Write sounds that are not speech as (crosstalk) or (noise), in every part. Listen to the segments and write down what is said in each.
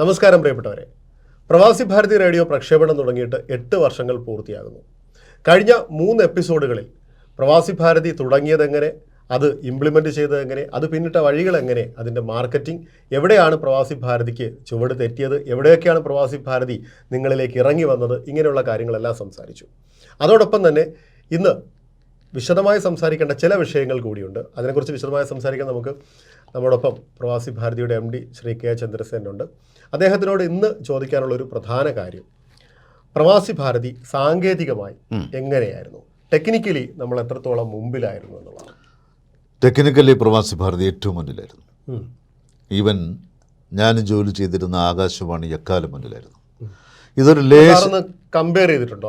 നമസ്കാരം പ്രിയപ്പെട്ടവരെ. പ്രവാസി ഭാരതി റേഡിയോ പ്രക്ഷേപണം തുടങ്ങിയിട്ട് എട്ട് വർഷങ്ങൾ പൂർത്തിയാകുന്നു. കഴിഞ്ഞ മൂന്ന് എപ്പിസോഡുകളിൽ പ്രവാസി ഭാരതി തുടങ്ങിയതെങ്ങനെ അത് ഇംപ്ലിമെന്റ് ചെയ്തതെങ്ങനെ അത് പിന്നിട്ട വഴികൾ എങ്ങനെ അതിന്റെ മാർക്കറ്റിംഗ് എവിടെയാണ് പ്രവാസി ഭാരതിക്ക് ചുവട് തെറ്റിയത് എവിടെയൊക്കെയാണ് പ്രവാസി ഭാരതി നിങ്ങളിലേക്ക് ഇറങ്ങി വന്നത് ഇങ്ങനെയുള്ള കാര്യങ്ങളെല്ലാം സംസാരിച്ചു. അതോടൊപ്പം തന്നെ ഇന്ന് വിശദമായി സംസാരിക്കേണ്ട ചില വിഷയങ്ങൾ കൂടിയുണ്ട്. അതിനെക്കുറിച്ച് വിശദമായി സംസാരിക്കാൻ നമുക്ക് നമ്മോടൊപ്പം പ്രവാസി ഭാരതിയുടെ എം ഡി ശ്രീ കെ ചന്ദ്രസേനുണ്ട്. അദ്ദേഹത്തിനോട് ഇന്ന് ചോദിക്കാനുള്ള ഒരു പ്രധാന കാര്യം. പ്രവാസി ഭാരതി സാങ്കേതികമായി എങ്ങനെയായിരുന്നു? ടെക്നിക്കലി നമ്മൾ എത്രത്തോളം മുമ്പിലായിരുന്നു എന്നുള്ളതാണ്. ടെക്നിക്കലി പ്രവാസി ഭാരതി ഏറ്റവും മുന്നിലായിരുന്നു. ഈവൻ ഞാൻ ജോലി ചെയ്തിരുന്ന ആകാശവാണി എക്കാലം മുന്നിലായിരുന്നു. ഇതൊരു ലേ സാറൊന്ന് കമ്പയർ ചെയ്തിട്ടുണ്ടോ?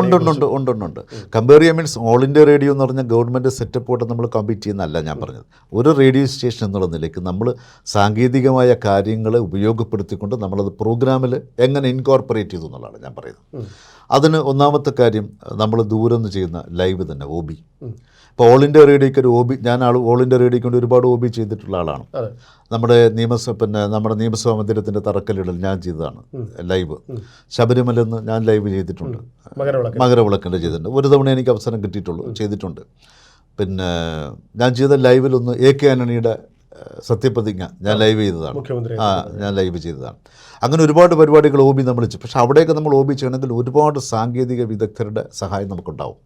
ഉണ്ട് ഉണ്ട് ഉണ്ട് ഉണ്ട് ഉണ്ട് ഉണ്ട്. കമ്പയർ ചെയ്യാൻ മീൻസ് ഓൾ ഇന്ത്യ റേഡിയോ എന്ന് പറഞ്ഞാൽ ഗവൺമെന്റ് സെറ്റപ്പോട്ട് നമ്മൾ കമ്പീറ്റ് ചെയ്യുന്നതല്ല ഞാൻ പറഞ്ഞത്. ഒരു റേഡിയോ സ്റ്റേഷൻ എന്നുള്ള നിലയ്ക്ക് നമ്മൾ സാങ്കേതികമായ കാര്യങ്ങളെ ഉപയോഗപ്പെടുത്തിക്കൊണ്ട് നമ്മളത് പ്രോഗ്രാമിൽ എങ്ങനെ ഇൻകോർപ്പറേറ്റ് ചെയ്തു എന്നുള്ളതാണ് ഞാൻ പറയുന്നത്. അതിന് ഒന്നാമത്തെ കാര്യം നമ്മൾ ദൂരം നിന്ന് ചെയ്യുന്ന ലൈവ് തന്നെ ഒ ബി ഇപ്പോൾ ഓൾ ഇന്ത്യ റേഡിയോയ്ക്ക് ഒരു ഒ ബി ഞാൻ ആൾ ഓൾ ഇന്ത്യ റേഡിയോയ്ക്ക് വേണ്ടി ഒരുപാട് ഒ ബി ചെയ്തിട്ടുള്ള ആളാണ്. നമ്മുടെ നിയമസഭ പിന്നെ നമ്മുടെ നിയമസഭാ മന്ദിരത്തിന്റെ തറക്കല്ലിടൽ ഞാൻ ചെയ്തതാണ് ലൈവ് ശബരിമലന്ന് ഞാൻ ലൈവ് ചെയ്തിട്ടുണ്ട്. മകരവിളക്ക്. മകരവിളക്കിന്റെ ചെയ്തിട്ടുണ്ട്. ഒരു തവണ എനിക്ക് അവസരം കിട്ടിയിട്ടുള്ളൂ. ചെയ്തിട്ടുണ്ട്. പിന്നെ ഞാൻ ചെയ്ത ലൈവിലൊന്ന് എ കെ ആന്റണിയുടെ സത്യപ്രതിജ്ഞ ഞാൻ ലൈവ് ചെയ്തതാണ്. ആ ഞാൻ ലൈവ് ചെയ്തതാണ്. അങ്ങനെ ഒരുപാട് പരിപാടികൾ ഒ ബി നമ്മൾ ചെയ്യും. പക്ഷേ അവിടെയൊക്കെ നമ്മൾ ഒ ബി ചെയ്യണമെങ്കിൽ ഒരുപാട് സാങ്കേതിക വിദഗ്ധരുടെ സഹായം നമുക്കുണ്ടാവും.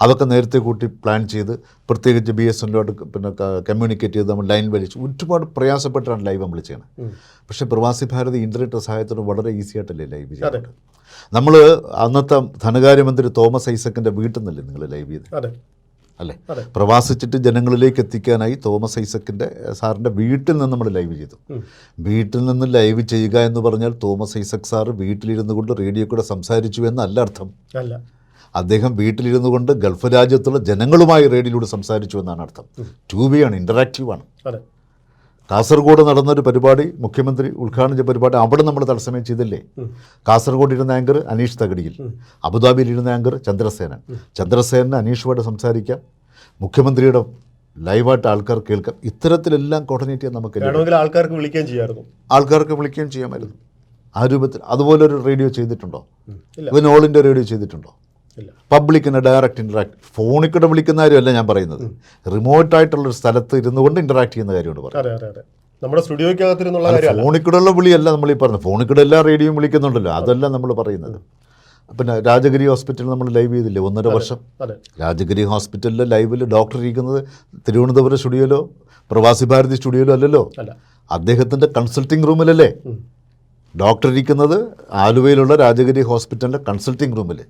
അതൊക്കെ നേരത്തെ കൂട്ടി പ്ലാൻ ചെയ്ത് പ്രത്യേകിച്ച് ബി എസ് എന്നിലോട്ട് പിന്നെ കമ്മ്യൂണിക്കേറ്റ് ചെയ്ത് നമ്മൾ ലൈൻ വലിച്ച് ഒരുപാട് പ്രയാസപ്പെട്ടാണ് ലൈവ് നമ്മൾ ചെയ്യുന്നത് പക്ഷേ പ്രവാസി ഭാരതി ഇന്റർനെറ്റ് സഹായത്തോടെ വളരെ ഈസി ആയിട്ടല്ലേ ലൈവ് ചെയ്യുന്നത് നമ്മൾ അന്നത്തെ ധനകാര്യമന്ത്രി തോമസ് ഐസക്കിന്റെ വീട്ടിൽ നിന്നല്ലേ നിങ്ങൾ ലൈവ് ചെയ്ത്? അല്ലേ? പ്രവാസിച്ചിട്ട് ജനങ്ങളിലേക്ക് എത്തിക്കാനായി തോമസ് ഐസക്കിന്റെ സാറിന്റെ വീട്ടിൽ നിന്ന് നമ്മൾ ലൈവ് ചെയ്തു. വീട്ടിൽ നിന്ന് ലൈവ് ചെയ്യുക എന്ന് പറഞ്ഞാൽ തോമസ് ഐസക് സാർ വീട്ടിലിരുന്നു കൊണ്ട് റേഡിയോ കൂടെ സംസാരിച്ചു എന്നല്ല അർത്ഥം. അല്ല. അദ്ദേഹം വീട്ടിലിരുന്നു കൊണ്ട് ഗൾഫ് രാജ്യത്തുള്ള ജനങ്ങളുമായി റേഡിയോയിലൂടെ സംസാരിച്ചു എന്നാണ് അർത്ഥം. ടു ബി ആണ് കാസർഗോഡ് നടന്നൊരു പരിപാടി മുഖ്യമന്ത്രി ഉദ്ഘാടനം ചെയ്ത പരിപാടി അവിടെ നമ്മൾ തത്സമയം ചെയ്തില്ലേ? കാസർഗോഡ് ഇരുന്ന ആങ്കർ അനീഷ് തകടിയിൽ. അബുദാബിയിൽ ഇരുന്ന ആങ്കർ ചന്ദ്രസേനൻ. ചന്ദ്രസേനന് അനീഷുമായിട്ട് സംസാരിക്കാം. മുഖ്യമന്ത്രിയുടെ ലൈവായിട്ട് ആൾക്കാർ കേൾക്കാം. ഇത്തരത്തിലെല്ലാം കോർഡിനേറ്റ് ചെയ്യാൻ നമുക്ക് ആൾക്കാർക്ക് വിളിക്കുകയും ചെയ്യാമായിരുന്നു. ആൾക്കാർക്ക് വിളിക്കുകയും ചെയ്യാമായിരുന്നു. ആ രൂപത്തിൽ. അതുപോലെ ഒരു റേഡിയോ ചെയ്തിട്ടുണ്ടോ? ഇവൻ ഓൾ ഇന്ത്യ റേഡിയോ ചെയ്തിട്ടുണ്ടോ? പബ്ലിക്കിന് ഡയറക്റ്റ് ഇന്ററാക്ട് ഫോണിൽ കൂടെ വിളിക്കുന്ന കാര്യമല്ല ഞാൻ പറയുന്നത്. റിമോട്ടായിട്ടുള്ളൊരു സ്ഥലത്ത് ഇരുന്നു കൊണ്ട് ഇന്ററാക്ട് ചെയ്യുന്ന കാര്യമാണ് പറയുന്നത്. നമ്മുടെ സ്റ്റുഡിയോയ്ക്കകത്തിരുന്നുള്ള ഫോണിൽ കൂടെയുള്ള വിളിയല്ല നമ്മൾ ഈ പറഞ്ഞത് ഫോണിൽ കൂടെ എല്ലാ റേഡിയോയും വിളിക്കുന്നുണ്ടല്ലോ. അതല്ല നമ്മൾ പറയുന്നത്. പിന്നെ രാജഗിരി ഹോസ്പിറ്റലിൽ നമ്മൾ ലൈവ് ചെയ്തില്ലേ? ഒന്നര വർഷം. രാജഗിരി ഹോസ്പിറ്റലിൽ ലൈവിൽ ഡോക്ടർ ഇരിക്കുന്നത് തിരുവനന്തപുരം സ്റ്റുഡിയോയിലോ പ്രവാസി ഭാരതി സ്റ്റുഡിയോയിലോ അല്ലല്ലോ? അല്ല. അദ്ദേഹത്തിന്റെ കൺസൾട്ടിംഗ് റൂമിലല്ലേ ഡോക്ടർ ഇരിക്കുന്നത് ആലുവയിലുള്ള രാജഗിരി ഹോസ്പിറ്റലിന്റെ കൺസൾട്ടിംഗ് റൂമിൽ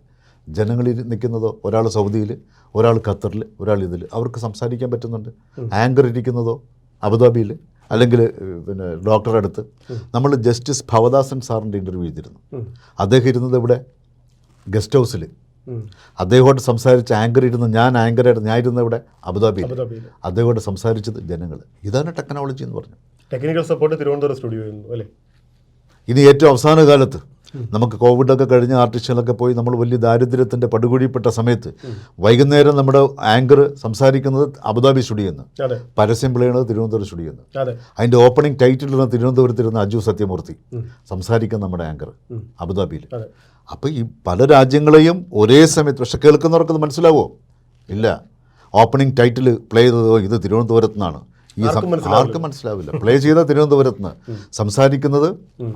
ജനങ്ങൾ നിൽക്കുന്നത് ഒരാൾ സൗദിയിൽ ഒരാൾ ഖത്തറിൽ ഒരാൾ ഇതിൽ. അവർക്ക് സംസാരിക്കാൻ പറ്റുന്നുണ്ട്. ആങ്കർ ഇരിക്കുന്നതോ അബുദാബിയിൽ അല്ലെങ്കിൽ പിന്നെ ഡോക്ടറുടെ അടുത്ത്. നമ്മൾ ജസ്റ്റിസ് ഭവദാസൻ സാറിന്റെ ഇന്റർവ്യൂ ചെയ്തിരുന്നു അദ്ദേഹം ഇരുന്നത് ഇവിടെ ഗസ്റ്റ് ഹൗസിൽ. അദ്ദേഹമായിട്ട് സംസാരിച്ച ആങ്കർ ഇരുന്ന് ഞാൻ ആങ്കറായിട്ട് ഞാൻ ഇരുന്ന ഇവിടെ അബുദാബിയിൽ. അദ്ദേഹമായിട്ട് സംസാരിച്ചത് ജനങ്ങൾ. ഇതാണ് ടെക്നോളജി എന്ന് പറഞ്ഞു. ടെക്നിക്കൽ സപ്പോർട്ട് തിരുവനന്തപുരം സ്റ്റുഡിയോ ഇനി ഏറ്റവും അവസാന കാലത്ത് നമുക്ക് കോവിഡൊക്കെ കഴിഞ്ഞ് ആർട്ടിസ്റ്റുകളൊക്കെ പോയി നമ്മൾ വലിയ ദാരിദ്ര്യത്തിന്റെ പടുകുഴിപ്പെട്ട സമയത്ത് വൈകുന്നേരം നമ്മുടെ ആങ്കർ സംസാരിക്കുന്നത് അബുദാബി സ്റ്റുഡിയോ എന്ന് അതെ. പരസ്യം പിളയണത് തിരുവനന്തപുരം സ്റ്റുഡിയോ എന്ന് അതെ. അതിന്റെ ഓപ്പണിംഗ് ടൈറ്റിലിരുന്ന തിരുവനന്തപുരത്തിരുന്ന അജു സത്യമൂർത്തി സംസാരിക്കുന്ന നമ്മുടെ ആങ്കർ അബുദാബിയിൽ. അപ്പോൾ ഈ പല രാജ്യങ്ങളെയും ഒരേ സമയത്ത് പക്ഷെ കേൾക്കുന്നവർക്ക് മനസ്സിലാവുമോ? ഇല്ല. ഓപ്പണിംഗ് ടൈറ്റിൽ പ്ലേ ചെയ്തതോ ഇത് തിരുവനന്തപുരത്ത് നിന്നാണ് ഈ ആർക്കും മനസ്സിലാവില്ല. പ്ലേ ചെയ്ത തിരുവനന്തപുരത്ത് നിന്ന് സംസാരിക്കുന്നത്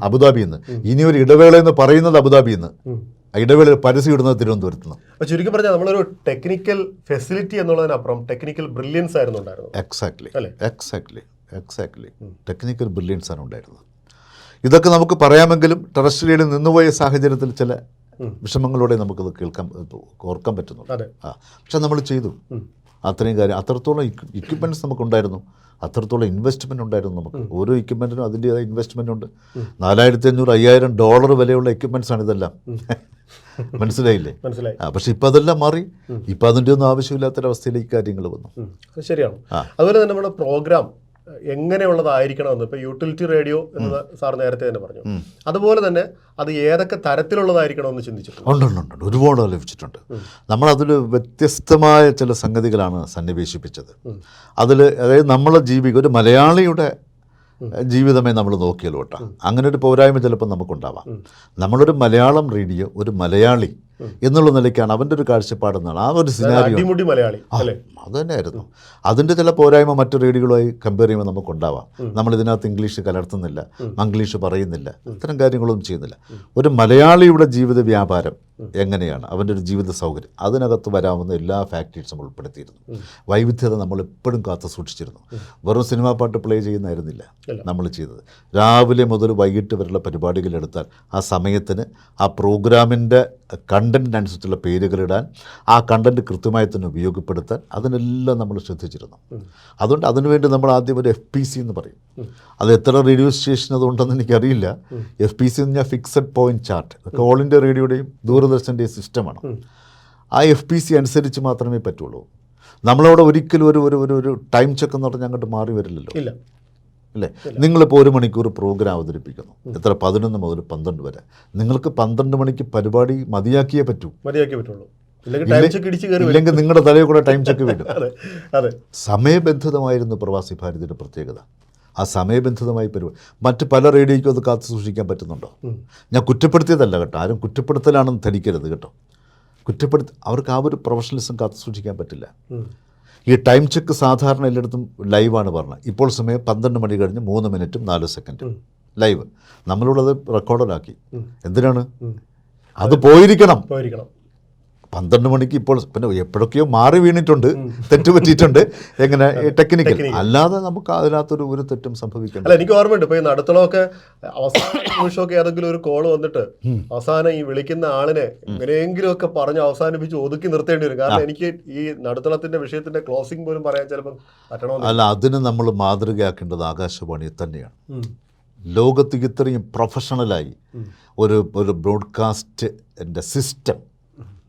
അബുദാബിയിൽ നിന്ന് ഇനി ഒരു ഇടവേള എന്ന് പറയുന്നത് അബുദാബിയിൽ നിന്ന് ആ ഇടവേളയിൽ പരസ്യം ഇടുന്നത് തിരുവനന്തപുരത്ത് നിന്ന്. ചുരുക്കി പറഞ്ഞാൽ നമ്മളൊരു ടെക്നിക്കൽ ഫെസിലിറ്റി എന്നുള്ളതിനപ്പുറം ടെക്നിക്കൽ ബ്രില്യൻസ് ആയിരുന്നു ഉണ്ടായിരുന്നത്. Exactly? Exactly exactly technical brilliance ആണ് ഉണ്ടായിരുന്നത്. ഇതൊക്കെ നമുക്ക് പറയാമെങ്കിലും ടെറസ്ട്രിയയിൽ നിന്നുപോയ സാഹചര്യത്തിൽ ചില വിഷമങ്ങളോടെ നമുക്കത് കേൾക്കാൻ ഓർക്കാൻ പറ്റുന്നുണ്ട്. ആ പക്ഷെ നമ്മൾ ചെയ്തു. അത്രയും കാര്യം അത്രത്തോളം ഇക്വിപ്മെന്റ്സ് നമുക്കുണ്ടായിരുന്നു. അത്രത്തോളം ഇൻവെസ്റ്റ്മെന്റ് ഉണ്ടായിരുന്നു നമുക്ക്. ഓരോ ഇക്വിപ്മെന്റിനും അതിന്റേതായ ഇൻവെസ്റ്റ്മെന്റ് ഉണ്ട്. നാലായിരത്തി അഞ്ഞൂറ് അയ്യായിരം ഡോളർ വിലയുള്ള ആണ് ഇതെല്ലാം. (laughs) മനസ്സിലായില്ലേ? മനസ്സിലായി. പക്ഷെ ഇപ്പം അതെല്ലാം മാറി. ഇപ്പം അതിന്റെ ഒന്നും ആവശ്യമില്ലാത്തൊരവസ്ഥയിലേക്ക് കാര്യങ്ങൾ വന്നു. ശരിയാണ്. അതുപോലെ തന്നെ നമ്മുടെ പ്രോഗ്രാം എങ്ങനെയുള്ളതായിരിക്കണമെന്ന് ഇപ്പോൾ യൂട്ടിലിറ്റി റേഡിയോ എന്ന് സാർ നേരത്തെ തന്നെ പറഞ്ഞു. അതുപോലെ തന്നെ അത് ഏതൊക്കെ തരത്തിലുള്ളതായിരിക്കണമെന്ന് ചിന്തിച്ചിട്ടുണ്ട്. ഉണ്ട് ഒരുപാട് ലഭിച്ചിട്ടുണ്ട് നമ്മളതിൽ വ്യത്യസ്തമായ ചില സംഗതികളാണ് സന്നിവേശിപ്പിച്ചത്. അതിൽ അതായത് നമ്മളെ ജീവിക്കുക ഒരു മലയാളിയുടെ ജീവിതമേ നമ്മൾ നോക്കിയാലോട്ടാ. അങ്ങനെ ഒരു പോരായ്മ ചിലപ്പോൾ നമുക്കുണ്ടാവാം. നമ്മളൊരു മലയാളം റേഡിയോ ഒരു മലയാളി എന്നുള്ള നിലയ്ക്കാണ് അവന്റെ ഒരു കാഴ്ചപ്പാടെന്നാണ് ആ ഒരു സിനാരിയോ മലയാളി അത് തന്നെയായിരുന്നു അതിന്റെ ചില പോരായ്മ മറ്റു റീഡുകളുമായി കമ്പയർ ചെയ്യുമ്പോൾ നമുക്കുണ്ടാവാം. നമ്മൾ ഇതിനകത്ത് ഇംഗ്ലീഷ് കലർത്തുന്നില്ല മംഗ്ലീഷ് പറയുന്നില്ല ഇത്തരം കാര്യങ്ങളൊന്നും ചെയ്യുന്നില്ല. ഒരു മലയാളിയുടെ ജീവിത വ്യാപാരം എങ്ങനെയാണ്? അവന്റെ ഒരു ജീവിത സൗകര്യം. അതിനകത്ത് വരാവുന്ന എല്ലാ ഫാക്ടേഴ്സും ഉൾപ്പെടുത്തിയിരുന്നു. വൈവിധ്യത നമ്മൾ എപ്പോഴും കാത്തു സൂക്ഷിച്ചിരുന്നു. വെറും സിനിമാ പാട്ട് പ്ലേ ചെയ്യുന്നതായിരുന്നില്ല നമ്മൾ ചെയ്തത്. രാവിലെ മുതൽ വൈകിട്ട് വരെയുള്ള പരിപാടികളെടുത്താൽ ആ സമയത്തിന് ആ പ്രോഗ്രാമിന്റെ കണ്ടന്റിനനുസരിച്ചുള്ള പേരുകളിടാൻ ആ കണ്ടന്റ് കൃത്യമായി തന്നെ ഉപയോഗപ്പെടുത്താൻ അതിനെല്ലാം നമ്മൾ ശ്രദ്ധിച്ചിരുന്നു. അതുകൊണ്ട് അതിനുവേണ്ടി നമ്മൾ ആദ്യം ഒരു എഫ് പി സി എന്ന് പറയും. അത് എത്ര റേഡിയോ സ്റ്റേഷൻ അതുണ്ടെന്ന് എനിക്കറിയില്ല. എഫ് പി സി എന്ന് പറഞ്ഞാൽ fixed point chart all India റേഡിയോയുടെയും ദൂരദർശന്റെയും സിസ്റ്റമാണ്. ആ എഫ് പി സി അനുസരിച്ച് മാത്രമേ പറ്റുള്ളൂ. നമ്മളവിടെ ഒരിക്കലും ഒരു ഒരു ഒരു ഒരു ടൈം ചെക്ക് എന്ന് പറഞ്ഞാൽ അങ്ങോട്ട് മാറി വരില്ലല്ലോ. ഇല്ല. അല്ലേ? നിങ്ങളിപ്പോൾ ഒരു മണിക്കൂർ പ്രോഗ്രാം അവതരിപ്പിക്കുന്നു. എത്ര? പതിനൊന്ന് മുതൽ പന്ത്രണ്ട് വരെ. നിങ്ങൾക്ക് പന്ത്രണ്ട് മണിക്ക് പരിപാടി മതിയാക്കിയേ പറ്റൂ. മതിയാക്കിയേ പറ്റുള്ളൂ. ഇല്ലെങ്കിൽ നിങ്ങളുടെ തലയിൽ കൂടെ ടൈം ചെക്ക് വീണ്ടും സമയബന്ധിതമായിരുന്നു പ്രവാസി ഭാരതിയുടെ പ്രത്യേകത. ആ സമയബന്ധിതമായി പരിപാടി മറ്റ് പല റേഡിയോയ്ക്കും അത് കാത്തു സൂക്ഷിക്കാൻ പറ്റുന്നുണ്ടോ? ഞാൻ കുറ്റപ്പെടുത്തിയതല്ല കേട്ടോ. ആരും കുറ്റപ്പെടുത്തലാണെന്ന് ധരിക്കരുത് കേട്ടോ. കുറ്റപ്പെടുത്തി അവർക്ക് ആ ഒരു പ്രൊഫഷണലിസം കാത്തു സൂക്ഷിക്കാൻ പറ്റില്ല. ഈ ടൈം ചെക്ക് സാധാരണ എല്ലായിടത്തും ലൈവാണ് പറഞ്ഞത്. ഇപ്പോൾ സമയം പന്ത്രണ്ട് മണി കഴിഞ്ഞ് മൂന്ന് മിനിറ്റും നാല് സെക്കൻഡും. ലൈവ്. നമ്മളുള്ളത് റെക്കോർഡറാക്കി. എന്തിനാണ്? അത് പോയിരിക്കണം. പോയിരിക്കണം. പന്ത്രണ്ട് മണിക്ക് ഇപ്പോൾ പിന്നെ എപ്പോഴൊക്കെയോ മാറി വീണിട്ടുണ്ട്. തെറ്റുപറ്റിയിട്ടുണ്ട് എങ്ങനെ ടെക്നിക്കൽ. അല്ലാതെ നമുക്ക് അതിനകത്തൊരു ഒരു തെറ്റും സംഭവിക്കണം അല്ല എനിക്ക് ഓർമ്മയുണ്ട്. ഇപ്പൊ ഈ നടത്തളമൊക്കെ അവസാന നിമിഷമൊക്കെ ഏതെങ്കിലും ഒരു കോൾ വന്നിട്ട് അവസാനം ഈ വിളിക്കുന്ന ആളിനെ എങ്ങനെയെങ്കിലും ഒക്കെ പറഞ്ഞ് അവസാനിപ്പിച്ച് ഒതുക്കി നിർത്തേണ്ടി വരും. കാരണം എനിക്ക് ഈ നടത്തളത്തിന്റെ വിഷയത്തിന്റെ ക്ലോസിംഗ് പോലും പറയാൻ ചിലപ്പോൾ പറ്റണമെന്ന് അല്ല അതിന് നമ്മൾ മാതൃകയാക്കേണ്ടത് ആകാശവാണി തന്നെയാണ്. ലോകത്ത് ഇത്രയും പ്രൊഫഷണലായി ഒരു ഒരു ബ്രോഡ്കാസ്റ്റ് എന്റെ സിസ്റ്റം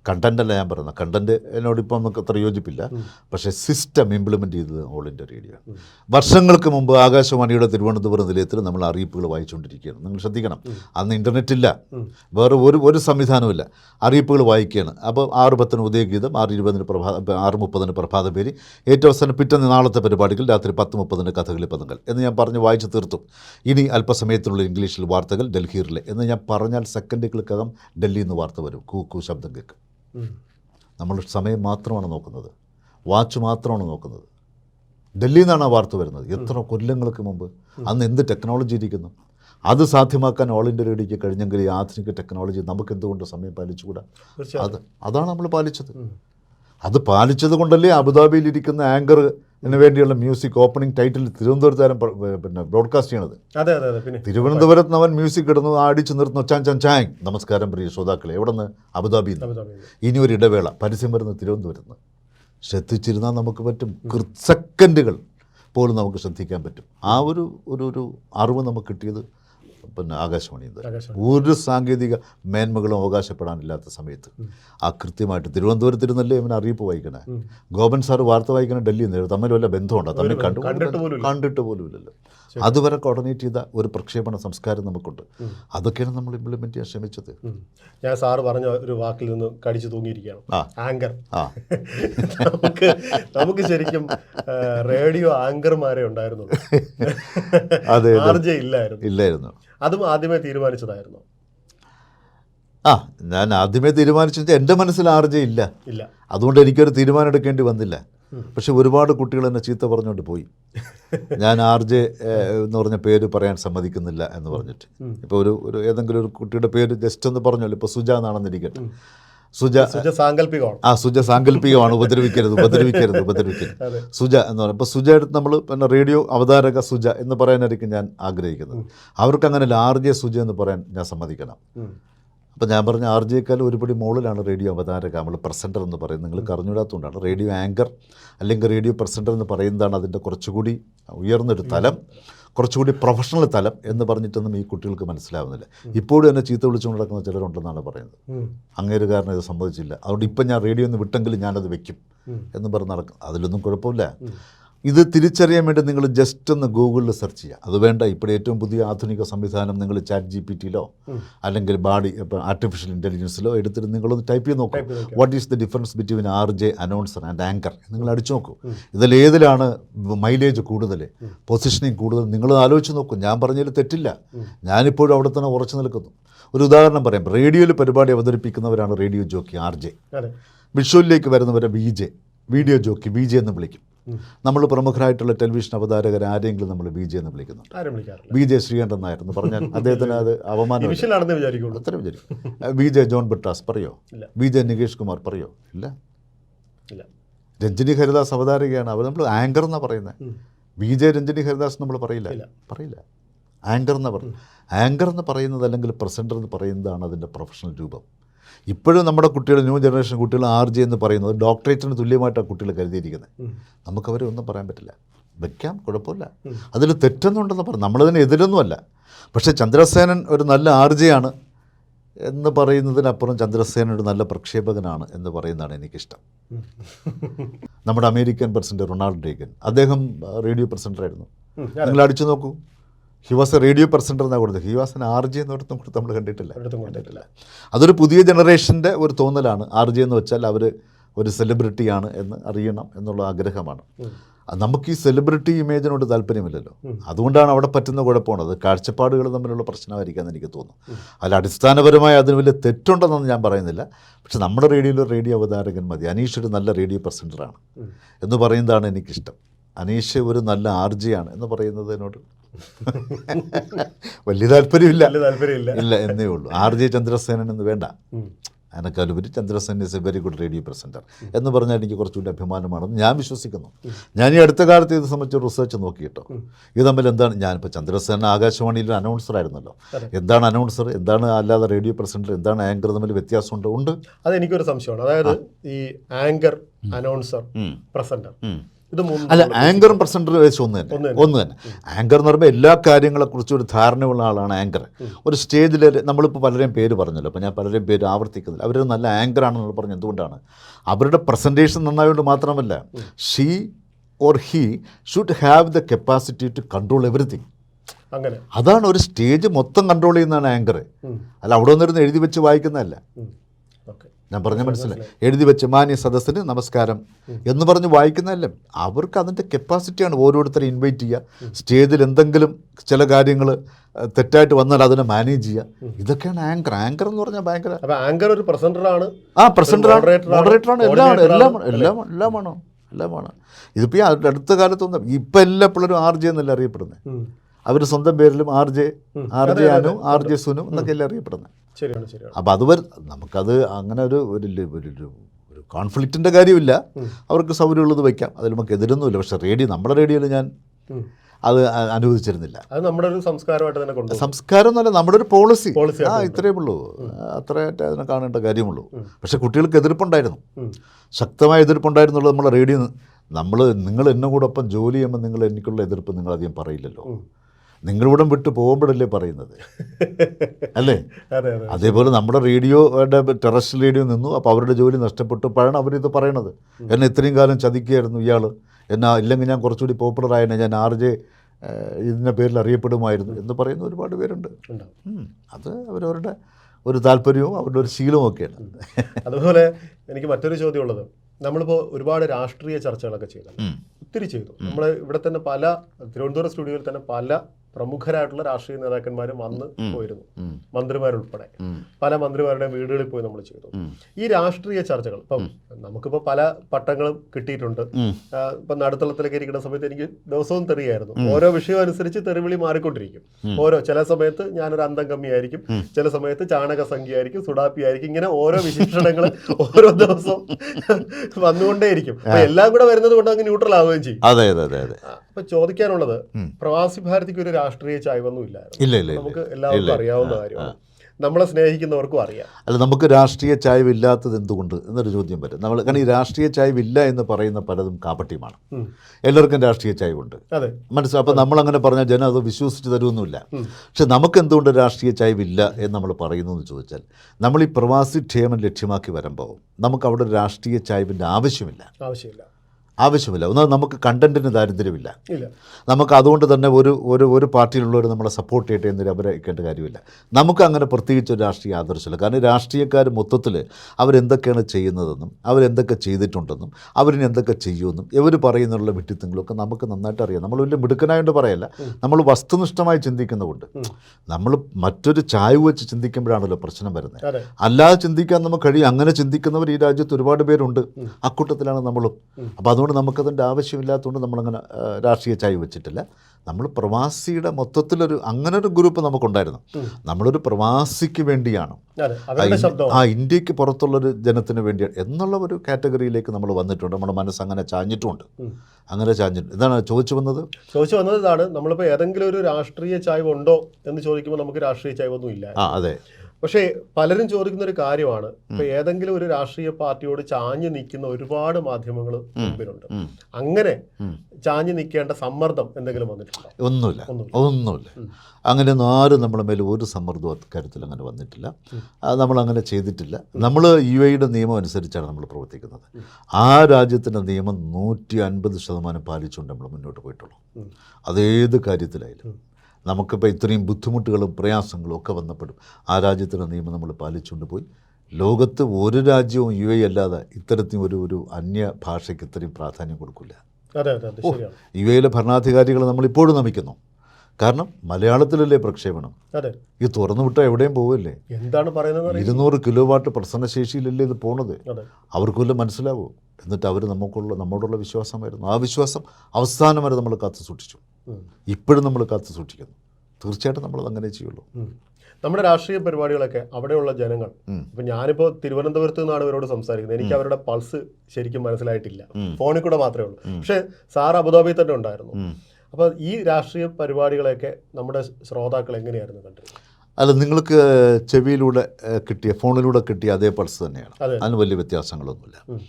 കണ്ടന്റല്ല ഞാൻ പറയുന്നത്. കണ്ടന്റ് എന്നോടിപ്പം നമുക്ക് അത്ര യോജിപ്പില്ല. പക്ഷേ സിസ്റ്റം ഇംപ്ലിമെന്റ് ചെയ്തത് ഓൾ ഇന്ത്യ റേഡിയോ വർഷങ്ങൾക്ക് മുമ്പ് ആകാശവാണിയുടെ തിരുവനന്തപുരം നിലയത്തിൽ നമ്മൾ അറിയിപ്പുകൾ വായിച്ചുകൊണ്ടിരിക്കുകയാണ്. നിങ്ങൾ ശ്രദ്ധിക്കണം. അന്ന് ഇന്റർനെറ്റ് ഇല്ല. വേറെ ഒരു ഒരു സംവിധാനമില്ല അറിയിപ്പുകൾ വായിക്കുകയാണ്. അപ്പോൾ ആറ് പത്തിന് ഉദയഗീതം ആറ് ഇരുപതിന് പ്രഭാത ആറ് മുപ്പതിന് പ്രഭാത പേര് ഏറ്റവും അവസാനം പിറ്റേന്ന് നാളത്തെ പരിപാടികൾ രാത്രി പത്ത് മുപ്പതിന് കഥകളി പദങ്ങൾ എന്ന് ഞാൻ പറഞ്ഞ് വായിച്ചു തീർത്തു. ഇനി അല്പസമയത്തിനുള്ള ഇംഗ്ലീഷിൽ വാർത്തകൾ ഡൽഹിയിലെ എന്ന് ഞാൻ പറഞ്ഞാൽ സെക്കൻഡുകൾക്കകം ഡൽഹിയിൽ നിന്ന് വാർത്ത വരും. കൂ കൂ ശബ്ദം കേൾക്കും. നമ്മൾ സമയം മാത്രമാണ് നോക്കുന്നത്. വാച്ച് മാത്രമാണ് നോക്കുന്നത്. ഡൽഹിയിൽ നിന്നാണ് ആ വാർത്ത വരുന്നത്. എത്ര കൊല്ലങ്ങൾക്ക് മുമ്പ്? അന്ന് എന്ത് ടെക്നോളജി ഇരിക്കുന്നു? അത് സാധ്യമാക്കാൻ ഓൾ ഇന്ത്യ റേഡിയോയ്ക്ക് കഴിഞ്ഞെങ്കിൽ ഈ ആധുനിക ടെക്നോളജി നമുക്ക് എന്തുകൊണ്ട് സമയം പാലിച്ചുകൂടാ? അത് അതാണ് നമ്മൾ പാലിച്ചത്. അത് പാലിച്ചത് കൊണ്ടല്ലേ അബുദാബിയിൽ ഇരിക്കുന്ന ആങ്കറിന് വേണ്ടിയുള്ള മ്യൂസിക് ഓപ്പണിംഗ് ടൈറ്റിൽ തിരുവനന്തപുരത്താരം പിന്നെ ബ്രോഡ്കാസ്റ്റ് ചെയ്യണത്. അതെ അതെ പിന്നെ തിരുവനന്തപുരത്ത് നിന്ന് അവൻ മ്യൂസിക് ഇടുന്നു അടിച്ചു നിർത്തുന്നു ചാൻ ചാൻ ചാങ് നമസ്കാരം പ്രിയ ശ്രോതാക്കളെ. എവിടെ നിന്ന്. അബുദാബിയിൽ നിന്ന്. ഇനി ഒരു ഇടവേള. പരസ്യം വരുന്ന തിരുവനന്തപുരത്ത് നിന്ന്. ശ്രദ്ധിച്ചിരുന്നാൽ നമുക്ക് പറ്റും. സെക്കൻഡുകൾ പോലും നമുക്ക് ശ്രദ്ധിക്കാൻ പറ്റും. ആ ഒരു ഒരു ഒരു അറിവ് നമുക്ക് കിട്ടിയത് പിന്നെ ആകാശവാണിയിൽ നിന്ന് ആകാശവാണി. ഒരു സാങ്കേതിക മേന്മകളും അവകാശപ്പെടാനില്ലാത്ത സമയത്ത് ആ കൃത്യമായിട്ട് തിരുവനന്തപുരത്തിരുന്നല്ലേ ഇവൻ അറിയിപ്പ് വായിക്കണേ? ഗോപൻ സാർ വാർത്ത വായിക്കണ ഡൽഹി നിന്ന് തമ്മിൽ വല്ല ബന്ധമുണ്ടോ? തമ്മിൽ കണ്ടു കണ്ടിട്ട് പോലും ഇല്ലല്ലോ അതുവരെ കോർഡിനേറ്റ് ചെയ്ത ഒരു പ്രക്ഷേപണ സംസ്കാരം നമുക്കുണ്ട്. അതൊക്കെയാണ് നമ്മൾ ഇംപ്ലിമെന്റ് ചെയ്യാൻ ശ്രമിച്ചത്. ഞാൻ സാറ് പറഞ്ഞ ഒരു വാക്കിൽ നിന്ന് കടിച്ചു തൂങ്ങിയിരിക്കുകയാണ്. ആങ്കർ നമുക്ക് നമുക്ക് ശരിക്കും റേഡിയോ ആങ്കർമാരെ ഉണ്ടായിരുന്നു അതെ, ഇല്ലായിരുന്നു. ഇല്ലായിരുന്നു. അതും ആദ്യമേ തീരുമാനിച്ചതായിരുന്നു. ആ ഞാൻ ആദ്യമേ തീരുമാനിച്ചത് എന്റെ മനസ്സിൽ ആർജെ ഇല്ല. ഇല്ല. അതുകൊണ്ട് എനിക്കൊരു തീരുമാനം എടുക്കേണ്ടി വന്നില്ല. പക്ഷെ ഒരുപാട് കുട്ടികൾ എന്നെ ചീത്ത പറഞ്ഞുകൊണ്ട് പോയി. ഞാൻ ആർജെ എന്ന് പറഞ്ഞ പേര് പറയാൻ സമ്മതിക്കുന്നില്ല എന്ന് പറഞ്ഞിട്ട്. ഇപ്പോൾ ഒരു ഒരു ഏതെങ്കിലും ഒരു കുട്ടിയുടെ പേര് ജസ്റ്റ് ഒന്ന് പറഞ്ഞല്ലോ ഇപ്പോൾ സുജ എന്നാണെന്നിരിക്കട്ടെ. സുജ സുജ സാങ്കല്പികമാണ്. ആ സുജ സാങ്കല്പികമാണ്. ഉപദ്രവിക്കരുത് ഉപദ്രവിക്കരുത് ഉപദ്രവിക്കരുത്. സുജ എന്ന് പറയുന്നത് ഇപ്പോൾ സുജ എടുത്ത് നമ്മൾ പിന്നെ റേഡിയോ അവതാരക സുജ എന്ന് പറയാനായിരിക്കും ഞാൻ ആഗ്രഹിക്കുന്നത്. അവർക്ക് അങ്ങനെ ലാർജ് ജെ സുജ എന്ന് പറയാൻ ഞാൻ സമ്മതിക്കണം. അപ്പോൾ ഞാൻ പറഞ്ഞ ആർ ജിയേക്കാൾ ഒരുപടി മുകളിലാണ് റേഡിയോ അവതാരക. നമ്മൾ പ്രസന്റർ എന്ന് പറയുന്നത്. നിങ്ങൾ അറിഞ്ഞൂടാത്തതുകൊണ്ടാണ് റേഡിയോ ആങ്കർ അല്ലെങ്കിൽ റേഡിയോ പ്രസന്റർ എന്ന് പറയുന്നതാണ് അതിന്റെ കുറച്ചുകൂടി ഉയർന്നൊരു തലം. കുറച്ചുകൂടി പ്രൊഫഷണൽ തലം എന്ന് പറഞ്ഞിട്ടൊന്നും ഈ കുട്ടികൾക്ക് മനസ്സിലാവുന്നില്ല. ഇപ്പോഴും എന്നെ ചീത്ത വിളിച്ചുകൊണ്ട് നടക്കുന്ന ചിലരുണ്ടെന്നാണ് പറയുന്നത്. ഉം. അങ്ങേര് കാരണം ഇത് സമ്മതിച്ചില്ല. അതുകൊണ്ട് ഇപ്പം ഞാൻ റേഡിയോ ഒന്ന് വിട്ടെങ്കിലും ഞാനത് വെക്കും. എന്ന് പറഞ്ഞ് നടക്കും അതിലൊന്നും കുഴപ്പമില്ല. ഇത് തിരിച്ചറിയാൻ വേണ്ടി നിങ്ങൾ ജസ്റ്റ് ഒന്ന് ഗൂഗിളിൽ സെർച്ച് ചെയ്യുക. അത് വേണ്ട ഇപ്പോൾ ഏറ്റവും പുതിയ ആധുനിക സംവിധാനം നിങ്ങൾ ചാറ്റ് ജി പി ടിയിലോ അല്ലെങ്കിൽ ബാഡി ഇപ്പോൾ ആർട്ടിഫിഷ്യൽ ഇന്റലിജൻസിലോ എടുത്തിട്ട് നിങ്ങളൊന്ന് ടൈപ്പ് ചെയ്ത് നോക്കൂ. What is the difference between R J announcer and anchor നിങ്ങൾ അടിച്ചു നോക്കൂ. ഇതിൽ ഏതിലാണ് മൈലേജ് കൂടുതൽ പൊസിഷനിങ് കൂടുതൽ? നിങ്ങൾ ആലോചിച്ച് നോക്കൂ. ഞാൻ പറഞ്ഞതിൽ തെറ്റില്ല. ഞാനിപ്പോഴും അവിടെ തന്നെ ഉറച്ചു നിൽക്കുന്നു. ഒരു ഉദാഹരണം പറയാം. റേഡിയോയിൽ പരിപാടി അവതരിപ്പിക്കുന്നവരാണ് റേഡിയോ ജോക്കി ആർ ജെ വിഷുവിലേക്ക് വിഷ്വലിലേക്ക് വരുന്നവരെ V J video jockey V J എന്ന് വിളിക്കും. നമ്മൾ പ്രമുഖരായിട്ടുള്ള ടെലിവിഷൻ അവതാരകർ ആരെങ്കിലും നമ്മൾ ബി ജെ എന്ന് വിളിക്കുന്നുണ്ട്. ബി ജെ ശ്രീകണ്ഠൻ നായർ എന്ന് പറഞ്ഞാൽ അദ്ദേഹത്തിന് അത് അവമാനം അത്ര വിചാരിക്കും. ബി ജെ ജോൺ ബിട്ടാസ് പറയോ? ബി ജെ നികേഷ് കുമാർ പറയോ? ഇല്ല. രഞ്ജിനി ഹരിദാസ് അവതാരകയാണ്. അവർ നമ്മൾ ആങ്കർ എന്നാണ് പറയുന്നത് ബി ജെ രഞ്ജിനി ഹരിദാസ് നമ്മൾ പറയില്ല. പറയില്ല. ആങ്കർ എന്ന് പറ ആങ്കർ എന്ന് പറയുന്നത് അല്ലെങ്കിൽ പ്രസന്റർ എന്ന് പറയുന്നതാണ് അതിന്റെ പ്രൊഫഷണൽ രൂപം. ഇപ്പോഴും നമ്മുടെ കുട്ടികൾ ന്യൂ ജനറേഷൻ കുട്ടികൾ ആർ ജെ എന്ന് പറയുന്നത് ഡോക്ടറേറ്റിന് തുല്യമായിട്ടാണ് കുട്ടികൾ കരുതിയിരിക്കുന്നത്. നമുക്കവരെ ഒന്നും പറയാൻ പറ്റില്ല. വെക്കാം കുഴപ്പമില്ല. അതിൽ തെറ്റൊന്നുണ്ടെന്ന് പറഞ്ഞു നമ്മളതിന് എതിരൊന്നുമല്ല. പക്ഷേ ചന്ദ്രസേനൻ ഒരു നല്ല ആർ ജിയാണ് എന്ന് പറയുന്നതിനപ്പുറം ചന്ദ്രസേനൻ ഒരു നല്ല പ്രക്ഷേപകനാണ് എന്ന് പറയുന്നതാണ് എനിക്കിഷ്ടം. നമ്മുടെ അമേരിക്കൻ പ്രസിഡന്റ് റൊണാൾഡ് റീഗൻ അദ്ദേഹം റേഡിയോ പ്രസിഡന്റായിരുന്നു ആയിരുന്നു നിങ്ങൾ അടിച്ചു നോക്കൂ. He was a radio presenter എന്നാണ് കൊടുത്തത്. He was an R J എന്നിടത്തും കൊടുത്ത് നമ്മൾ കണ്ടിട്ടില്ല. കണ്ടിട്ടില്ല അതൊരു പുതിയ ജനറേഷന്റെ ഒരു തോന്നലാണ്. ആർ ജി എന്ന് വെച്ചാൽ അവർ ഒരു സെലിബ്രിറ്റിയാണ് എന്ന് അറിയണം എന്നുള്ള ആഗ്രഹമാണ്. അത് നമുക്ക് ഈ സെലിബ്രിറ്റി ഇമേജിനോട് താല്പര്യമില്ലല്ലോ. അതുകൊണ്ടാണ് അവിടെ പറ്റുന്ന കുഴപ്പമാണ് അത് കാഴ്ചപ്പാടുകൾ തമ്മിലുള്ള പ്രശ്നമായിരിക്കാമെന്ന് എനിക്ക് തോന്നുന്നു. അതിൽ അടിസ്ഥാനപരമായി അതിന് വലിയ തെറ്റുണ്ടെന്നൊന്നും ഞാൻ പറയുന്നില്ല. പക്ഷെ നമ്മുടെ റേഡിയോയിലെ റേഡിയോ അവതാരകൻ മതി. അനീഷ് ഒരു നല്ല റേഡിയോ പ്രസന്ററാണ് എന്ന് പറയുന്നതാണ് എനിക്കിഷ്ടം. അനീഷ് ഒരു നല്ല ആർജിയാണ് എന്ന് പറയുന്നതിനോട് (laughs) വലിയ താല്പര്യമില്ല. താല്പര്യമില്ല. ഇല്ല എന്നേ ഉള്ളൂ. ആർ ജെ ചന്ദ്രസേനൻ എന്ന് വേണ്ട. അതിനേക്കാളുപരി Chandrasen is a very good radio presenter എന്ന് പറഞ്ഞാൽ എനിക്ക് കുറച്ചുകൂടി അഭിമാനമാണെന്ന് ഞാൻ വിശ്വസിക്കുന്നു. ഞാൻ ഈ അടുത്ത കാലത്ത് ഇത് സംബന്ധിച്ച് റിസർച്ച് നോക്കിയിട്ടോ? ഇത് തമ്മിൽ എന്താണ്? ഞാനിപ്പോൾ ചന്ദ്രസേന ആകാശവാണിയിൽ അനൗൺസർ ആയിരുന്നല്ലോ. എന്താണ് അനൗൺസർ എന്താണ് അല്ലാതെ റേഡിയോ പ്രസന്റർ എന്താണ് ആങ്കർ തമ്മിൽ വ്യത്യാസമുണ്ട്? ഉണ്ട്? അതെനിക്കൊരു സംശയമാണ്. അതായത് ഈ ആങ്കർ അനൗൺസർ ഉം. അല്ല ആങ്കറും പ്രസന്ററും ഏകദേശം ഒന്ന് തന്നെ. ഒന്ന് തന്നെ. ആങ്കർ എന്ന് പറയുമ്പോൾ എല്ലാ കാര്യങ്ങളെക്കുറിച്ചും ഒരു ധാരണയുള്ള ആളാണ് ആങ്കർ ഒരു സ്റ്റേജിൽ നമ്മളിപ്പോൾ പലരെയും പേര് പറഞ്ഞല്ലോ. അപ്പോൾ ഞാൻ പലരെയും പേര് ആവർത്തിക്കുന്നില്ല. അവർ നല്ല ആങ്കർ ആണെന്നുള്ള പറഞ്ഞത് എന്തുകൊണ്ടാണ്? അവരുടെ പ്രസന്റേഷൻ നന്നായതുകൊണ്ട് മാത്രമല്ല she or he should have the capacity to control everything അങ്ങനെ. അതാണ് ഒരു സ്റ്റേജ് മൊത്തം കൺട്രോൾ ചെയ്യുന്നതാണ് ആങ്കർ അല്ല അവിടെ വന്നിരുന്ന് എഴുതി വെച്ച് വായിക്കുന്നതല്ല. ഞാൻ പറഞ്ഞ മനസ്സിലായി. എഴുതി വെച്ച് മാന്യ സദസ്സിന് നമസ്കാരം എന്ന് പറഞ്ഞ് വായിക്കുന്നതല്ല? അവർക്ക് അതിന്റെ കപ്പാസിറ്റിയാണ് ഓരോരുത്തരെ ഇൻവൈറ്റ് ചെയ്യുക. സ്റ്റേജിൽ എന്തെങ്കിലും ചില കാര്യങ്ങൾ തെറ്റായിട്ട് വന്നാൽ അതിനെ മാനേജ് ചെയ്യുക. ഇതൊക്കെയാണ് ആങ്കർ ആങ്കർ എന്ന് പറഞ്ഞാൽ ഭയങ്കര ആങ്കർ ഒരു പ്രസന്ററാണ് ആ പ്രസന്ററാണ് മോഡറേറ്ററാണ് എല്ലാം എല്ലാം എല്ലാം എല്ലാമാണ് എല്ലാമാണ് ഇതിപ്പോൾ ഈ അടുത്ത കാലത്തൊന്നും ഇപ്പം എല്ലാ പിള്ളേരും ആർ ജെ എന്നല്ല അറിയപ്പെടുന്നത്? അവർ സ്വന്തം പേരിലും R J R J Anu R J Sunu എന്നൊക്കെ അല്ലേ അറിയപ്പെടുന്നത്? ശരിയാണ് ശരിയാണ്. അപ്പോൾ അത് വരും നമുക്കത് അങ്ങനെ ഒരു ഒരു കോൺഫ്ലിക്റ്റിന്റെ ഒരു കോൺഫ്ലിക്റ്റിന്റെ കാര്യമില്ല. അവർക്ക് സൗകര്യമുള്ളത് വയ്ക്കാം. അതിൽ നമുക്ക് എതിരൊന്നുമില്ല. പക്ഷേ റേഡിയോ നമ്മുടെ റേഡിയോയിൽ ഞാൻ അത് അനുവദിച്ചിരുന്നില്ല. അത് നമ്മുടെ ഒരു സംസ്കാരമായിട്ട് തന്നെ കൊണ്ടുപോകും. സംസ്കാരം എന്നല്ല നമ്മുടെ ഒരു പോളിസി ആ ഇത്രയേ ഉള്ളൂ. അത്രയായിട്ട് അതിനെ കാണേണ്ട കാര്യമുള്ളൂ. പക്ഷേ കുട്ടികൾക്ക് എതിർപ്പുണ്ടായിരുന്നു. ശക്തമായ എതിർപ്പുണ്ടായിരുന്നുള്ളത് നമ്മളെ റേഡിയോ നമ്മൾ നിങ്ങൾ എന്നെ കൂടെ ഒപ്പം ജോലി ചെയ്യുമ്പോൾ നിങ്ങൾ എനിക്കുള്ള എതിർപ്പ് നിങ്ങൾ അധികം പറയില്ലല്ലോ. നിങ്ങളിവിടം വിട്ട് പോകുമ്പോഴല്ലേ പറയുന്നത്? (laughs) അല്ലേ? അതെ അതെ. അതേപോലെ നമ്മുടെ റേഡിയോ ടെറസ് റേഡിയോ നിന്നു. അപ്പോൾ അവരുടെ ജോലി നഷ്ടപ്പെട്ടപ്പോഴാണ് അവരിത് പറയണത്. എന്നെ ഇത്രയും കാലം ചതിക്കുകയായിരുന്നു ഇയാൾ എന്നാ ഇല്ലെങ്കിൽ ഞാൻ കുറച്ചുകൂടി പോപ്പുലർ ആയതിനെ ഞാൻ ആർ ജെ ഇതിന്റെ പേരിൽ അറിയപ്പെടുമായിരുന്നു എന്ന് പറയുന്ന ഒരുപാട് പേരുണ്ട്. അത് അവരവരുടെ ഒരു താല്പര്യവും അവരുടെ ഒരു ശീലവും ഒക്കെയാണ്. അതുപോലെ എനിക്ക് മറ്റൊരു ചോദ്യം ഉള്ളത് നമ്മളിപ്പോൾ ഒരുപാട് രാഷ്ട്രീയ ചർച്ചകളൊക്കെ ചെയ്തു. ഒത്തിരി ചെയ്തു. നമ്മൾ ഇവിടെ തന്നെ പല തിരുവനന്തപുരം സ്റ്റുഡിയോയിൽ തന്നെ പല പ്രമുഖരായിട്ടുള്ള രാഷ്ട്രീയ നേതാക്കന്മാരും വന്ന് പോയിരുന്നു. മന്ത്രിമാരുൾപ്പെടെ. പല മന്ത്രിമാരുടെ വീടുകളിൽ പോയി നമ്മൾ ചെയ്തു. ഈ രാഷ്ട്രീയ ചർച്ചകൾ ഇപ്പം നമുക്കിപ്പോൾ പല പട്ടങ്ങളും കിട്ടിയിട്ടുണ്ട്. ഇപ്പം നടുത്തളത്തിലേക്ക് ഇരിക്കുന്ന സമയത്ത് എനിക്ക് ദിവസവും തെറിയായിരുന്നു. ഓരോ വിഷയം അനുസരിച്ച് തെറിവിളി മാറിക്കൊണ്ടിരിക്കും. ഓരോ ചില സമയത്ത് ഞാനൊരു അന്തം കമ്മിയായിരിക്കും ചില സമയത്ത് ചാണക സംഖ്യയായിരിക്കും സുഡാപ്പി ആയിരിക്കും ഇങ്ങനെ ഓരോ വിശേഷണങ്ങൾ (laughs) ഓരോ ദിവസവും (laughs) വന്നുകൊണ്ടേയിരിക്കും. എല്ലാം കൂടെ വരുന്നത് കൊണ്ട് അങ്ങ് ന്യൂട്രൽ ആവുകയും ചെയ്യും. അപ്പൊ ചോദിക്കാനുള്ളത് പ്രവാസി ഭാരതിക്ക് ഒരു രാഷ്ട്രീയ ചായ്വൊന്നും ഇല്ലായിരുന്നു. ഇല്ല ഇല്ല ഇല്ല. നമുക്ക് എല്ലാവർക്കും അറിയാവുന്ന കാര്യമാണ്. നമ്മളെ സ്നേഹിക്കുന്നവർക്കും അറിയാം. അല്ല നമുക്ക് രാഷ്ട്രീയ ചായ്വ് ഇല്ലാത്തത് എന്തുകൊണ്ട്? എന്നൊരു ചോദ്യം വരും. നമ്മൾ കാരണം ഈ രാഷ്ട്രീയ ചായ്വ് ഇല്ല എന്ന് പറയുന്ന പലതും കാപട്യമാണ്. എല്ലാവർക്കും രാഷ്ട്രീയ ചായ്വുണ്ട്. അതെ. മനസ്സിലാവും അപ്പം നമ്മളങ്ങനെ പറഞ്ഞാൽ ജനം അത് വിശ്വസിച്ച് തരുമൊന്നുമില്ല പക്ഷെ നമുക്ക് എന്തുകൊണ്ട് രാഷ്ട്രീയ ചായവില്ല എന്ന് നമ്മൾ പറയുന്നു എന്ന് ചോദിച്ചാൽ നമ്മൾ ഈ പ്രവാസി ക്ഷേമം ലക്ഷ്യമാക്കി വരുമ്പോൾ നമുക്ക് അവിടെ രാഷ്ട്രീയ ചായ്വിന്റെ ആവശ്യമില്ല. ആവശ്യമില്ല. ആവശ്യമില്ല. ഒന്നാമത് നമുക്ക് കണ്ടന്റിന് ദാരിദ്ര്യമില്ല. നമുക്ക് അതുകൊണ്ട് തന്നെ ഒരു ഒരു ഒരു പാർട്ടിയിലുള്ളവർ നമ്മളെ സപ്പോർട്ട് ചെയ്യട്ടെ എന്നൊരു അവരെ കേട്ട കാര്യമില്ല. നമുക്ക് അങ്ങനെ പ്രത്യേകിച്ച് ഒരു രാഷ്ട്രീയ ആദർശമില്ല. കാരണം രാഷ്ട്രീയക്കാർ മൊത്തത്തിൽ അവരെന്തൊക്കെയാണ് ചെയ്യുന്നതെന്നും അവരെന്തൊക്കെ ചെയ്തിട്ടുണ്ടെന്നും അവരിന് എന്തൊക്കെ ചെയ്യുമെന്നും ഇവർ പറയുന്നുള്ള വിട്ടിത്തങ്ങളൊക്കെ നമുക്ക് നന്നായിട്ട് അറിയാം. നമ്മൾ വലിയ മിടുക്കനായോണ്ട് പറയല്ല. നമ്മൾ വസ്തുനിഷ്ഠമായി ചിന്തിക്കുന്നതുകൊണ്ട്. നമ്മൾ മറ്റൊരു ചായ വെച്ച് ചിന്തിക്കുമ്പോഴാണല്ലോ പ്രശ്നം വരുന്നത്. അല്ലാതെ ചിന്തിക്കാൻ നമുക്ക് കഴിയും അങ്ങനെ ചിന്തിക്കുന്നവർ ഈ രാജ്യത്ത് ഒരുപാട് പേരുണ്ട്. അക്കൂട്ടത്തിലാണ് നമ്മളും. അപ്പോൾ അതുകൊണ്ട് നമുക്കതിന്റെ ആവശ്യമില്ലാത്തതുകൊണ്ട് നമ്മളങ്ങനെ രാഷ്ട്രീയ ചായ വെച്ചിട്ടില്ല. നമ്മൾ പ്രവാസിയുടെ മൊത്തത്തിലൊരു അങ്ങനെ ഒരു ഗ്രൂപ്പ് നമുക്കുണ്ടായിരുന്നു. നമ്മളൊരു പ്രവാസിക്ക് വേണ്ടിയാണ്. ആ ഇന്ത്യയ്ക്ക് പുറത്തുള്ളൊരു ജനത്തിന് വേണ്ടിയാണ് എന്നുള്ള ഒരു കാറ്റഗറിയിലേക്ക് നമ്മൾ വന്നിട്ടുണ്ട്. നമ്മുടെ മനസ്സ് അങ്ങനെ ചാഞ്ഞിട്ടുമുണ്ട് അങ്ങനെ ചാഞ്ഞിട്ടുണ്ട്. ഇതാണ് ചോദിച്ചു വന്നത്? ചോദിച്ചു വന്നത് ഇതാണ്. നമ്മളിപ്പോൾ ഏതെങ്കിലും ഒരു രാഷ്ട്രീയ ചായ്വ് ഉണ്ടോ എന്ന് ചോദിക്കുമ്പോൾ നമുക്ക് രാഷ്ട്രീയ ചായ്വൊന്നും ഇല്ല ആ അതെ. പക്ഷേ പലരും ചോദിക്കുന്ന ഒരു കാര്യമാണ്. ഇപ്പൊ ഏതെങ്കിലും ഒരു രാഷ്ട്രീയ പാർട്ടിയോട് ചാഞ്ഞു നിൽക്കുന്ന ഒരുപാട് മാധ്യമങ്ങൾ മുമ്പിലുണ്ട് അങ്ങനെ. ചാഞ്ഞു നിൽക്കേണ്ട സമ്മർദ്ദം എന്തെങ്കിലും വന്നിട്ടില്ല ഒന്നുമില്ല. ഒന്നുമില്ല. അങ്ങനെ ഒന്നും ആരും നമ്മുടെ മേൽ ഒരു സമ്മർദ്ദവും അക്കാര്യത്തിൽ അങ്ങനെ വന്നിട്ടില്ല. അത് നമ്മളങ്ങനെ ചെയ്തിട്ടില്ല. നമ്മൾ യു എയുടെ നിയമം അനുസരിച്ചാണ് നമ്മൾ പ്രവർത്തിക്കുന്നത്. ആ രാജ്യത്തിന്റെ നിയമം നൂറ്റി അൻപത് ശതമാനം പാലിച്ചുകൊണ്ട് നമ്മൾ മുന്നോട്ട് പോയിട്ടുള്ളൂ. അതേത് കാര്യത്തിലായാലും. നമുക്കിപ്പോൾ ഇത്രയും ബുദ്ധിമുട്ടുകളും പ്രയാസങ്ങളും ഒക്കെ വന്നപ്പെടും. ആ രാജ്യത്തിന്റെ നിയമം നമ്മൾ പാലിച്ചുകൊണ്ട് പോയി. ലോകത്ത് ഒരു രാജ്യവും യു എ അല്ലാതെ ഇത്തരത്തിൽ ഒരു ഒരു അന്യ ഭാഷയ്ക്ക് ഇത്രയും പ്രാധാന്യം കൊടുക്കില്ല. യു എയിലെ ഭരണാധികാരികളെ നമ്മളിപ്പോഴും നമിക്കുന്നു. കാരണം മലയാളത്തിലല്ലേ പ്രക്ഷേപണം? ഈ തുറന്നു വിട്ടാൽ എവിടെയും പോവില്ലേ? എന്താണ് പറയുന്നത്. ഇരുന്നൂറ് കിലോ വാട്ട് പ്രസന്നശേഷിയിലല്ലേ ഇത് പോണത്? അവർക്കൊല്ലം അവർക്ക് മനസ്സിലാവൂ? എന്നിട്ട് അവർ നമുക്കുള്ള നമ്മോടുള്ള വിശ്വാസമായിരുന്നു ആ വിശ്വാസം അവസാനം വരെ നമ്മൾ കാത്തു സൂക്ഷിച്ചു. ഇപ്പോഴും നമ്മൾ കാത്തു സൂക്ഷിക്കുന്നു. തീർച്ചയായിട്ടും നമ്മളത് അങ്ങനെ ചെയ്യുള്ളൂ. നമ്മുടെ രാഷ്ട്രീയ പരിപാടികളൊക്കെ അവിടെയുള്ള ജനങ്ങൾ. ഇപ്പൊ ഞാനിപ്പോ തിരുവനന്തപുരത്ത് നിന്നാണ് ഇവരോട് സംസാരിക്കുന്നത്. എനിക്ക് അവരുടെ പൾസ് ശരിക്കും മനസ്സിലായിട്ടില്ല. ഫോണിൽ കൂടെ മാത്രമേ ഉള്ളൂ. പക്ഷേ സാർ അബുദാബി തന്നെ ഉണ്ടായിരുന്നു. അപ്പോൾ അപ്പൊ ഈ രാഷ്ട്രീയ പരിപാടികളെയൊക്കെ നമ്മുടെ ശ്രോതാക്കൾ എങ്ങനെയായിരുന്നു കണ്ടത്? അല്ല നിങ്ങൾക്ക് ചെവിയിലൂടെ കിട്ടിയ ഫോണിലൂടെ കിട്ടിയ അതേ പൾസ് തന്നെയാണ്. അതെ. അതിന് വലിയ വ്യത്യാസങ്ങളൊന്നുമില്ല.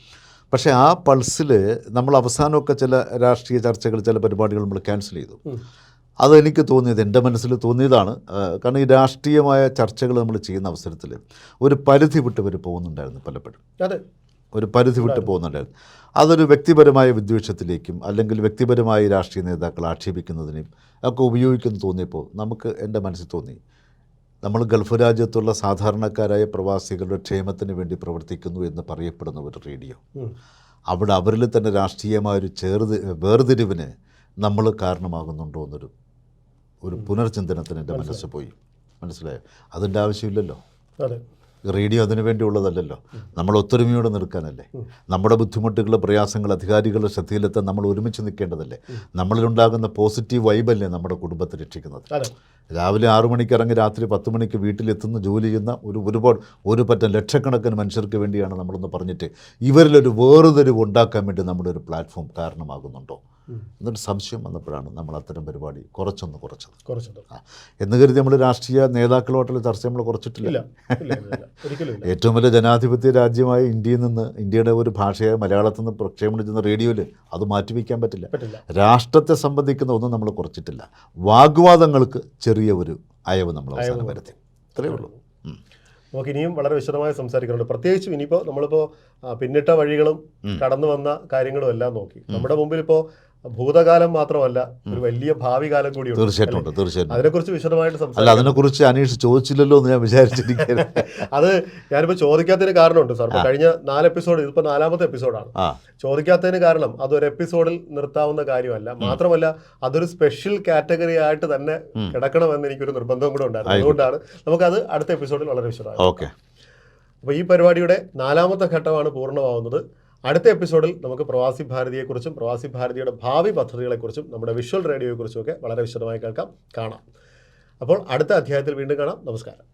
പക്ഷേ ആ പൾസിൽ നമ്മൾ അവസാനമൊക്കെ ചില രാഷ്ട്രീയ ചർച്ചകൾ ചില പരിപാടികൾ നമ്മൾ ക്യാൻസൽ ചെയ്തു. അത് അതെനിക്ക് തോന്നിയത് എന്റെ മനസ്സിൽ തോന്നിയതാണ്. കാരണം ഈ രാഷ്ട്രീയമായ ചർച്ചകൾ നമ്മൾ ചെയ്യുന്ന അവസരത്തിൽ ഒരു പരിധി വിട്ട് ഇവർ പോകുന്നുണ്ടായിരുന്നു പലപ്പോഴും. അതെ. ഒരു പരിധി വിട്ട് പോകുന്നുണ്ടായിരുന്നു. അതൊരു വ്യക്തിപരമായ വിദ്വേഷത്തിലേക്കും അല്ലെങ്കിൽ വ്യക്തിപരമായി രാഷ്ട്രീയ നേതാക്കൾ ആക്ഷേപിക്കുന്നതിനെയും ഒക്കെ ഉപയോഗിക്കുന്നു തോന്നിയപ്പോൾ നമുക്ക് എന്റെ മനസ്സിൽ തോന്നി. നമ്മൾ ഗൾഫ് രാജ്യത്തുള്ള സാധാരണക്കാരായ പ്രവാസികളുടെ ക്ഷേമത്തിന് വേണ്ടി പ്രവർത്തിക്കുന്നു എന്ന് പറയപ്പെടുന്ന ഒരു റേഡിയോ. അവിടെ അവരിൽ തന്നെ രാഷ്ട്രീയമായ ഒരു ചേർത് വേർതിരിവിന് നമ്മൾ കാരണമാകുന്നുണ്ടോ എന്നൊരു ഒരു പുനർചിന്തനത്തിന് എന്റെ മനസ്സ് പോയി. മനസ്സിലായോ? അതിന്റെ ആവശ്യമില്ലല്ലോ. അതെ. റേഡിയോ അതിനു വേണ്ടിയുള്ളതല്ലല്ലോ. നമ്മൾ ഒത്തൊരുമയോടെ നിൽക്കാനല്ലേ. നമ്മുടെ ബുദ്ധിമുട്ടുകൾ പ്രയാസങ്ങൾ അധികാരികളുടെ ശ്രദ്ധയിലെത്താൻ നമ്മൾ ഒരുമിച്ച് നിൽക്കേണ്ടതല്ലേ. നമ്മളിലുണ്ടാകുന്ന പോസിറ്റീവ് വൈബല്ലേ നമ്മുടെ കുടുംബത്തെ രക്ഷിക്കുന്നത്. രാവിലെ ആറു മണിക്ക് ഇറങ്ങി രാത്രി പത്ത് മണിക്ക് വീട്ടിലെത്തുന്ന ജോലി ചെയ്യുന്ന ഒരു ഒരുപാട് ഒരു പറ്റം ലക്ഷക്കണക്കിന് മനുഷ്യർക്ക് വേണ്ടിയാണ് നമ്മളൊന്ന് പറഞ്ഞിട്ട് ഇവരിലൊരു വേറൊരു ഉണ്ടാക്കാൻ വേണ്ടി നമ്മുടെ ഒരു പ്ലാറ്റ്ഫോം കാരണമാകുന്നുണ്ടോ? എന്നൊരു സംശയം വന്നപ്പോഴാണ് നമ്മൾ അത്തരം പരിപാടി കുറച്ചൊന്ന് കുറച്ചത്. എന്ന് കരുതി നമ്മൾ രാഷ്ട്രീയ നേതാക്കളുമായിട്ടുള്ള ചർച്ച നമ്മൾ കുറച്ചിട്ടില്ല. ഏറ്റവും വലിയ ജനാധിപത്യ രാജ്യമായ ഇന്ത്യയിൽ നിന്ന് ഇന്ത്യയുടെ ഒരു ഭാഷയായ മലയാളത്തിൽ നിന്ന് പ്രക്ഷേപണം ചെയ്യുന്ന റേഡിയോയിൽ അത് മാറ്റിവെക്കാൻ പറ്റില്ല. രാഷ്ട്രത്തെ സംബന്ധിക്കുന്ന ഒന്നും നമ്മൾ കുറച്ചിട്ടില്ല. വാഗ്വാദങ്ങൾക്ക് ചെറിയ ഒരു അയവ് നമ്മൾ അവസാനം വരുത്തി. ഇത്രയേ ഉള്ളൂ. നമുക്ക് ഇനിയും വളരെ വിശദമായി സംസാരിക്കാനുണ്ട്. പ്രത്യേകിച്ചും ഇനിയിപ്പോൾ നമ്മളിപ്പോൾ പിന്നിട്ട വഴികളും കടന്നു വന്ന കാര്യങ്ങളും എല്ലാം നോക്കി. നമ്മുടെ മുമ്പിൽ ഇപ്പോൾ ഭൂതകാലം മാത്രമല്ല ഒരു വലിയ ഭാവി കാലം കൂടി തീർച്ചയായിട്ടും തീർച്ചയായിട്ടും അതിനെക്കുറിച്ച് വിശദമായിട്ട് അല്ല അതിനെക്കുറിച്ച് അനീഷ് ചോദിച്ചില്ലല്ലോ എന്ന് ഞാൻ വിചാരിച്ചിരിക്കുന്നത് (laughs) അത് ഞാനിപ്പോൾ ചോദിക്കാത്തതിന് കാരണമുണ്ട് സാർ. കഴിഞ്ഞ നാല് എപ്പിസോഡ് ഇതിപ്പോൾ നാലാമത്തെ എപ്പിസോഡാണ്. ചോദിക്കാത്തതിന് കാരണം അതൊരു എപ്പിസോഡിൽ നിർത്താവുന്ന കാര്യമല്ല. മാത്രമല്ല അതൊരു സ്പെഷ്യൽ കാറ്റഗറി ആയിട്ട് തന്നെ കിടക്കണമെന്ന് എനിക്കൊരു നിർബന്ധം കൂടെ ഉണ്ടായിരുന്നു. അതുകൊണ്ടാണ് നമുക്കത് അടുത്ത എപ്പിസോഡിൽ വളരെ വിശദമായി ഓക്കെ. അപ്പോൾ ഈ പരിപാടിയുടെ നാലാമത്തെ ഘട്ടമാണ് പൂർണമാവുന്നത്. അടുത്ത എപ്പിസോഡിൽ നമുക്ക് പ്രവാസി ഭാരതിയെക്കുറിച്ചും പ്രവാസി ഭാരതിയുടെ ഭാവി പദ്ധതികളെക്കുറിച്ചും നമ്മുടെ വിഷ്വൽ റേഡിയോയെക്കുറിച്ചും ഒക്കെ വളരെ വിശദമായി കേൾക്കാം കാണാം. അപ്പോൾ അടുത്ത അധ്യായത്തിൽ വീണ്ടും കാണാം. നമസ്കാരം.